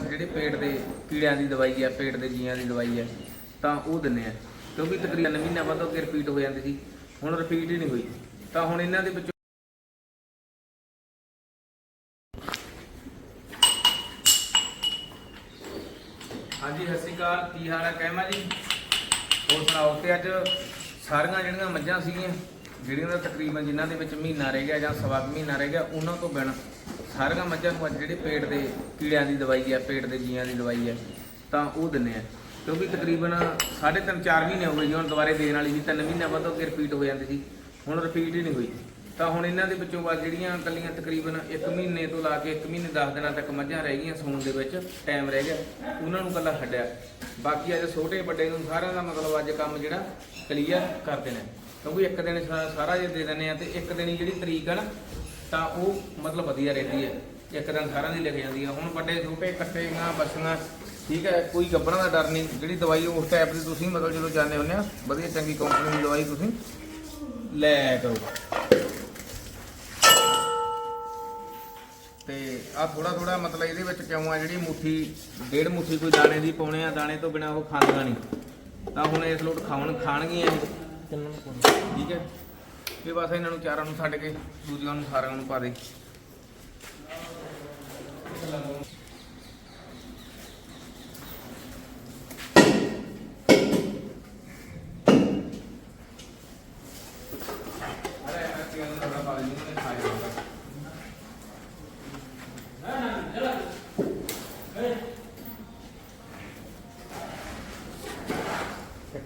ਨੂੰ ਜਿਹੜੇ ਪੇਟ ਦੇ ਕੀੜਿਆਂ ਦੀ ਦਵਾਈ ਹੈ ਪੇਟ ਦੇ ਜੀਆਂ ਦੀ ਦਵਾਈ ਹੈ ਤਾਂ ਉਹ ਦਿੰਨੇ ਆ। ਕਿਉਂਕਿ ਤਕਰੀਬਨ ਮਹੀਨਾ ਬਾਅਦ ਉਹ ਰਿਪੀਟ ਹੋ ਜਾਂਦੀ ਸੀ, ਹੁਣ ਰਿਪੀਟ ਹੀ ਨਹੀਂ ਹੋਈ। ਤਾਂ ਹੁਣ ਇਹਨਾਂ ਦੇ ਵਿੱਚ ਹਾਂਜੀ, ਸਤਿ ਸ਼੍ਰੀ ਅਕਾਲ। ਕੀ ਹਾਲ ਹੈ ਕਹਿਮਾ ਜੀ? ਹੋਰ ਸੁਣਾਓ? ਤੇ ਅੱਜ ਸਾਰੀਆਂ ਜਿਹੜੀਆਂ ਮੱਝਾਂ ਸੀਗੀਆਂ, ਜਿਹੜੀਆਂ ਦਾ ਤਕਰੀਬਨ ਜਿਨ੍ਹਾਂ ਦੇ ਵਿੱਚ ਮਹੀਨਾ ਰਹਿ ਗਿਆ ਜਾਂ ਸਵਾ ਕੁ ਮਹੀਨਾ ਰਹਿ ਗਿਆ, ਉਹਨਾਂ ਤੋਂ ਬਿਨਾਂ ਸਾਰੀਆਂ ਮੱਝਾਂ ਨੂੰ ਅੱਜ ਜਿਹੜੇ ਪੇਟ ਦੇ ਕੀੜਿਆਂ ਦੀ ਦਵਾਈ ਹੈ ਪੇਟ ਦੇ ਜੀਆਂ ਦੀ ਦਵਾਈ ਹੈ ਤਾਂ ਉਹ ਦਿੰਨੇ ਆ। ਕਿਉਂਕਿ ਤਕਰੀਬਨ 3.5 4 ਮਹੀਨੇ ਹੋ ਗਏ ਜੀ, ਹੁਣ ਦੁਬਾਰੇ ਦੇਣ ਵਾਲੀ ਸੀ 3 ਮਹੀਨੇ ਬਾਅਦ ਉਹ ਰਿਪੀਟ ਹੋ ਜਾਂਦੀ ਸੀ। ਹੁਣ ਰਿਪੀਟ ਹੀ ਨਹੀਂ ਹੋਈ। ਤਾਂ ਹੁਣ ਇਹਨਾਂ ਦੇ ਵਿੱਚੋਂ ਬਾਅਦ ਜਿਹੜੀਆਂ ਕੱਲੀਆਂ ਤਕਰੀਬਨ 1 ਮਹੀਨੇ ਤੋਂ ਲਾ ਕੇ 1 ਮਹੀਨੇ 10 ਦਿਨਾਂ ਤੱਕ ਮੱਝਾਂ ਰਹਿ ਗਈਆਂ ਸੌਣ ਦੇ ਵਿੱਚ ਟਾਈਮ ਰਹਿ ਗਿਆ। ਉਹਨਾਂ ਨੂੰ ਕੱਲਾ ਛੱਡਿਆ ਬਾਕੀ ਅੱਜ ਛੋਟੇ ਵੱਡੇ ਨੂੰ ਸਾਰਿਆਂ ਦਾ ਮਤਲਬ ਅੱਜ ਕੰਮ ਜਿਹੜਾ ਕਲੀਅਰ ਕਰਦੇ ਨੇ ਕਿਉਂਕਿ ਇੱਕ ਦਿਨ ਸਾ- ਸਾਰਾ ਜੇ ਦੇ ਦਿੰਦੇ ਆ ਤੇ ਇੱਕ ਦਿਨ ਹੀ ਜਿਹੜੀ ਤਰੀਕ ਆ ਨਾ, ਤਾਂ ਉਹ ਮਤਲਬ ਵਧੀਆ ਰਹਿੰਦੀ ਹੈ ਇੱਕ ਦਿਨ ਸਾਰਿਆਂ ਦੀ ਲਿਖ ਜਾਂਦੀ ਆ। ਹੁਣ ਵੱਡੇ ਛੋਟੇ ਕੱਟੇਗਾ ਬੱਸਾਂ, ਠੀਕ ਹੈ ਕੋਈ ਗੱਭਰਾਂ ਦਾ ਡਰ ਨਹੀਂ। ਜਿਹੜੀ ਦਵਾਈ ਉਸ ਟਾਈਪ ਦੀ ਤੁਸੀਂ ਮਤਲਬ ਜਦੋਂ ਜਾਂਦੇ ਹੁੰਦੇ ਆ, ਵਧੀਆ ਚੰਗੀ ਕੰਪਨੀ ਦੀ ਦਵਾਈ ਤੁਸੀਂ ਲੈ ਕਰੋ। ਤੇ ਆ ਥੋੜਾ ਥੋੜਾ ਮਤਲਬ ਇਹਦੇ ਵਿੱਚ ਕਿਉਂ ਆ, ਜਿਹੜੀ ਮੁੱਠੀ, ਡੇਢ ਮੁੱਠੀ ਕੋਈ ਦਾਣੇ ਦੀ ਪਾਉਣੇ ਆ, ਦਾਣੇ ਤੋਂ ਬਿਨਾ ਉਹ ਖਾਂਦਾ ਨਹੀਂ। ਤਾਂ ਹੁਣ ਇਸ ਲੋਟ ਖਾਣ ਖਾਣਗੀਆਂ ਇਹ। ਠੀਕ ਹੈ। ਇਹ ਬਸ ਇਹਨਾਂ ਨੂੰ ਚਾਰਾਂ ਨੂੰ ਛੱਡ ਕੇ ਦੂਜਿਆਂ ਨੂੰ ਸਾਰਿਆਂ ਨੂੰ ਪਾ ਦੇ।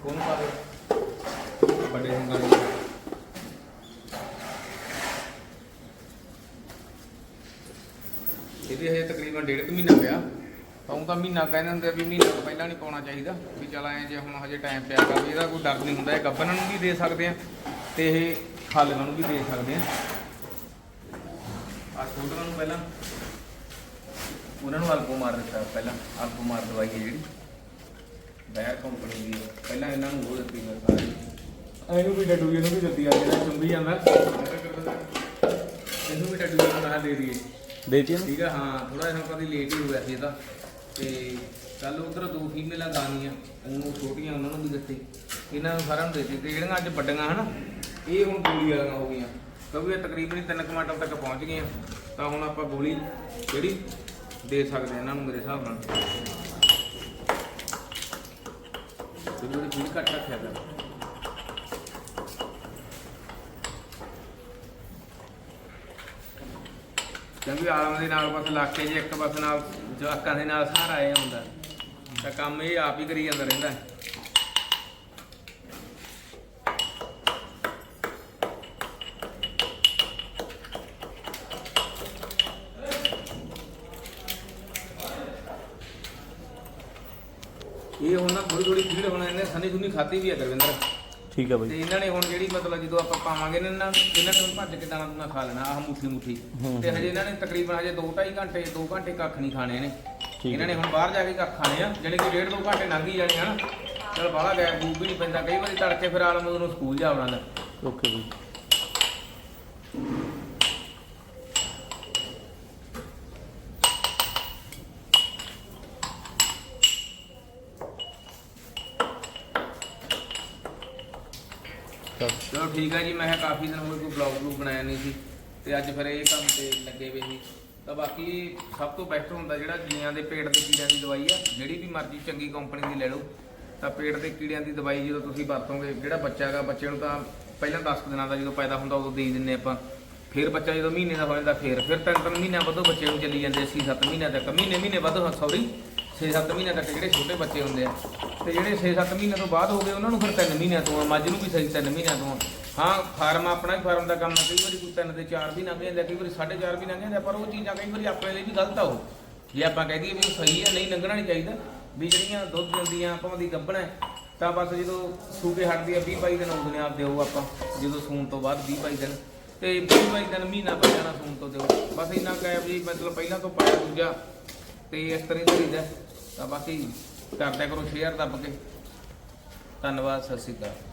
ਕੋਣ ਪਾ ਦੇ ਵੱਡੇ ਸਿੰਘਾਂ ਨੂੰ। ਇਹਦੇ ਹਜੇ ਤਕਰੀਬਨ ਡੇਢ ਕੁ ਮਹੀਨਾ ਪਿਆ। ਤਾਂ ਤਾਂ ਮਹੀਨਾ ਕਹਿੰਦੇ ਹੁੰਦੇ ਆ ਵੀ ਮਹੀਨਾ ਤੋਂ ਪਹਿਲਾਂ ਨਹੀਂ ਪਾਉਣਾ ਚਾਹੀਦਾ। ਵੀ ਚਲ ਐ ਜੇ ਹੁਣ ਹਜੇ ਟਾਈਮ ਪਿਆ ਗਾ ਇਹਦਾ ਕੋਈ ਡਰ ਨਹੀਂ ਹੁੰਦਾ, ਇਹ ਗੱਬਨਾਂ ਨੂੰ ਵੀ ਦੇ ਸਕਦੇ ਆ ਤੇ ਇਹ ਖਾਲੀਆਂ ਨੂੰ ਵੀ ਦੇ ਸਕਦੇ ਆ। ਆ ਛੋਟਿਆਂ ਨੂੰ ਪਹਿਲਾਂ। ਉਹਨਾਂ ਨੂੰ ਅਲਕੋ ਮਾਰ ਦਿੱਤਾ ਪਹਿਲਾਂ। ਅਲਕੋ ਮਾਰ ਦਵਾਈ ਹੈ ਜਿਹੜੀ। ਬੈਰ ਕੰਪਨੀ ਦੀ ਪਹਿਲਾਂ ਇਹਨਾਂ ਨੂੰ ਉਹ ਦਿੱਤੀ ਮੈਂ ਸਾਰੀ। ਇਹਨੂੰ ਵੀ ਡੱਡੂ ਇਹਨੂੰ ਵੀ ਦਿੱਤੀ ਆ ਜਿਹੜਾ ਚੁੰਬੀ ਜਾਂਦਾ। ਇਹਨੂੰ ਵੀ ਡੱਡੂ ਨੂੰ ਨਾਲ ਦੇ ਦਈਏ। ਦੇਤੀ ਠੀਕ ਆ ਹਾਂ ਥੋੜਾ ਜਿਹਾ ਕਦੀ ਲੇਟ ਹੀ ਹੋਇਆ ਸੀ ਇਹਦਾ ਤੇ। ਕੱਲ ਉਧਰ ਦੋ ਫੀਮੇਲਾਂ ਗਾਣੀਆਂ ਉਹਨੂੰ ਛੋਟੀਆਂ ਉਹਨਾਂ ਨੂੰ ਵੀ ਦਿੱਤੀ। ਇਹਨਾਂ ਨੂੰ ਸਾਰਿਆਂ ਨੂੰ ਦਿੱਤੀ। ਤੇ ਜਿਹੜੀਆਂ ਅੱਜ ਵੱਡੀਆਂ ਹਨ ਇਹ ਹੁਣ ਗੋਲੀ ਵਾਲੀਆਂ ਹੋ ਗਈਆਂ। ਕਿਉਂਕਿ ਇਹ ਤਕਰੀਬਨ 3 ਕੁਆਂਟਲ ਤੱਕ ਪਹੁੰਚ ਗਈਆਂ। ਤਾਂ ਹੁਣ ਆਪਾਂ ਗੋਲੀ ਜਿਹੜੀ ਦੇ ਸਕਦੇ ਇਹਨਾਂ ਨੂੰ ਮੇਰੇ ਹਿਸਾਬ ਨਾਲ। ਜਿਹੜੀ ਉਹਦੀ ਘੱਟ ਰੱਖਿਆ ਕਰ ਕਿਉਂਕਿ ਆਲਮ ਦੇ ਨਾਲ ਬਸ ਇਲਾਕੇ 'ਚ ਇੱਕ ਬਸ ਨਾਲ, ਜਵਾਕਾਂ ਦੇ ਨਾਲ ਸਹਾਰਾ ਇਹ ਹੁੰਦਾ। ਤਾਂ ਕੰਮ ਇਹ ਆਪ ਹੀ ਕਰੀ ਜਾਂਦਾ ਰਹਿੰਦਾ। ਇਹ ਹੁਣ ਨਾ ਥੋੜੀ ਥੋੜੀ ਭੀੜ ਹੋਣਾ ਇਹਨੇ ਸਨੀ ਸੁਨੀ ਖਾਦੀ ਵੀ ਹੈ ਗੁਰਵਿੰਦਰ ਠੀਕ ਹੈ ਤੇ ਬਾਈ ਇਹਨਾਂ ਨੇ ਹੁਣ ਜਿਹੜੀ ਮਤਲਬ ਜਦੋਂ ਆਪਾਂ ਪਾਵਾਂਗੇ ਇਹਨਾਂ ਨੂੰ ਇਹਨਾਂ ਨੇ ਹੁਣ ਭੱਜ ਕੇ ਦਾਣਾ ਦੂਣਾ ਖਾ ਲੈਣਾ ਆਹ ਮੁੱਠੀ ਮੁੱਠੀ। ਤੇ ਹਜੇ ਇਹਨਾਂ ਨੇ ਤਕਰੀਬਨ ਹਜੇ 2.5 ਘੰਟੇ 2 ਘੰਟੇ ਕੱਖ ਨਹੀਂ ਖਾਣੇ ਨੇ ਹੈ। ਇਹਨਾਂ ਨੇ ਹੁਣ ਬਾਹਰ ਜਾ ਕੇ ਕੱਖ ਖਾਣੇ ਆ ਜਿਹੜੇ ਕਿ ਡੇਢ 2 ਘੰਟੇ ਲੰਘ ਹੀ ਜਾਣੇ ਹਨ ਚਲ ਬਾਹਲਾ ਗੈਪ ਗੂਪ ਵੀ ਨਹੀਂ ਪੈਂਦਾ ਕਈ ਵਾਰੀ ਤੜਕੇ ਫਿਰ ਆਲਮ ਨੂੰ ਸਕੂਲ ਜਾ ਵੜਾਂਦਾ ਓਕੇ ਬਾਈ। ਚਲੋ ਠੀਕ ਹੈ ਜੀ, ਮੈਂ ਕਿਹਾ ਕਾਫੀ ਦਿਨ ਹੋ ਗਏ ਕੋਈ ਬਲੌਗ ਬਲੂਗ ਬਣਾਇਆ ਨਹੀਂ ਸੀ ਤੇ ਅੱਜ ਫਿਰ ਇਹ ਕੰਮ ਤੇ ਲੱਗੇ ਵੇ ਸੀ। ਤਾਂ ਬਾਕੀ ਸਭ ਤੋਂ ਬੈਸਟ ਹੁੰਦਾ ਜਿਹੜਾ ਜੀਆਂ ਦੇ ਪੇਟ ਦੇ ਕੀੜਿਆਂ ਦੀ ਦਵਾਈ ਆ, ਜਿਹੜੀ ਵੀ ਮਰਜ਼ੀ ਚੰਗੀ ਕੰਪਨੀ ਦੀ ਲੈ ਲਓ। ਤਾਂ ਪੇਟ ਦੇ ਕੀੜਿਆਂ ਦੀ ਦਵਾਈ ਜਦੋਂ ਤੁਸੀਂ ਵਰਤੋਗੇ, ਜਿਹੜਾ ਬੱਚਾ ਹੈਗਾ, ਬੱਚੇ ਨੂੰ ਤਾਂ ਪਹਿਲਾਂ 10 ਦਿਨਾਂ ਦਾ ਜਦੋਂ ਪੈਦਾ ਹੁੰਦਾ ਉਦੋਂ ਦੇ ਦਿੰਨੇ ਆਪਾਂ। ਫਿਰ ਬੱਚਾ ਜਦੋਂ ਮਹੀਨੇ ਦਾ ਹੋ ਜਾਂਦਾ ਫਿਰ ਫਿਰ ਤਿੰਨ ਤਿੰਨ ਮਹੀਨਿਆਂ ਵੱਧੋ ਬੱਚੇ ਨੂੰ ਚੱਲੀ ਜਾਂਦੇ 6-7 ਮਹੀਨਿਆਂ ਤੱਕ। ਮਹੀਨੇ ਮਹੀਨੇ ਬਾਅਦ ਸੌਰੀ 6-7 ਮਹੀਨੇ ਤੱਕ ਜਿਹੜੇ ਛੋਟੇ ਬੱਚੇ ਹੁੰਦੇ ਆ, ਤੇ ਜਿਹੜੇ 6-7 ਮਹੀਨੇ ਤੋਂ ਬਾਅਦ ਹੋ ਗਏ, ਉਹਨਾਂ ਨੂੰ ਫਿਰ 3 ਮਹੀਨਿਆਂ ਤੋਂ ਆ, ਮੱਝ ਨੂੰ ਵੀ ਸਹੀ 3 ਮਹੀਨਿਆਂ ਤੋਂ ਆ। ਹਾਂ, ਫਾਰਮ ਆਪਣਾ ਵੀ ਫਾਰਮ ਦਾ ਕੰਮ ਆ, ਕਈ ਵਾਰੀ ਕੋਈ 3 ਦੇ 4 ਵੀ ਲੰਘ ਜਾਂਦੇ ਕਈ ਵਾਰੀ 4.5 ਵੀ ਲੰਘ ਜਾਂਦੇ ਪਰ ਉਹ ਚੀਜ਼ਾਂ ਕਈ ਵਾਰੀ ਆਪਣੇ ਲਈ ਵੀ ਗਲਤ ਆ ਉਹ। ਜੇ ਆਪਾਂ ਕਹਿ ਦਈਏ ਵੀ ਉਹ ਸਹੀ ਆ, ਨਹੀਂ ਲੰਘਣਾ ਨਹੀਂ ਚਾਹੀਦਾ, ਵੀ ਜਿਹੜੀਆਂ ਦੁੱਧ ਦਿੰਦੀਆਂ, ਆਪਾਂ ਦੀ ਗੱਭਣਾ ਤਾਂ ਬਸ ਜਦੋਂ ਸੂਕੇ ਹਟਦੀ ਆ 20 22 ਦਿਨ ਉਦੋਂ ਆਪ ਦਿਓ ਆਪਾਂ ਜਦੋਂ ਸੂਣ ਤੋਂ ਬਾਅਦ 20 22 ਦਿਨ, ਤੇ 20 22 ਦਿਨ ਮਹੀਨਾ ਪੈ ਜਾਣਾ ਸੂਣ ਤੋਂ ਦਿਓ ਬਸ ਇੰਨਾ ਕਹਿ ਵੀ ਮਤਲਬ ਪਹਿਲਾਂ ਤੋਂ ਪਾਇਆ ਦੂਜਾ ਤੇ ਇਸ ਤਰ੍ਹਾਂ ਹੀ ਕਰੀਦਾ ਤਾਂ ਬਾਕੀ ਕਰਦਿਆ ਕਰੋ ਸ਼ੇਅਰ ਦੱਬ ਕੇ। ਧੰਨਵਾਦ, ਸਤਿ ਸ਼੍ਰੀ ਅਕਾਲ।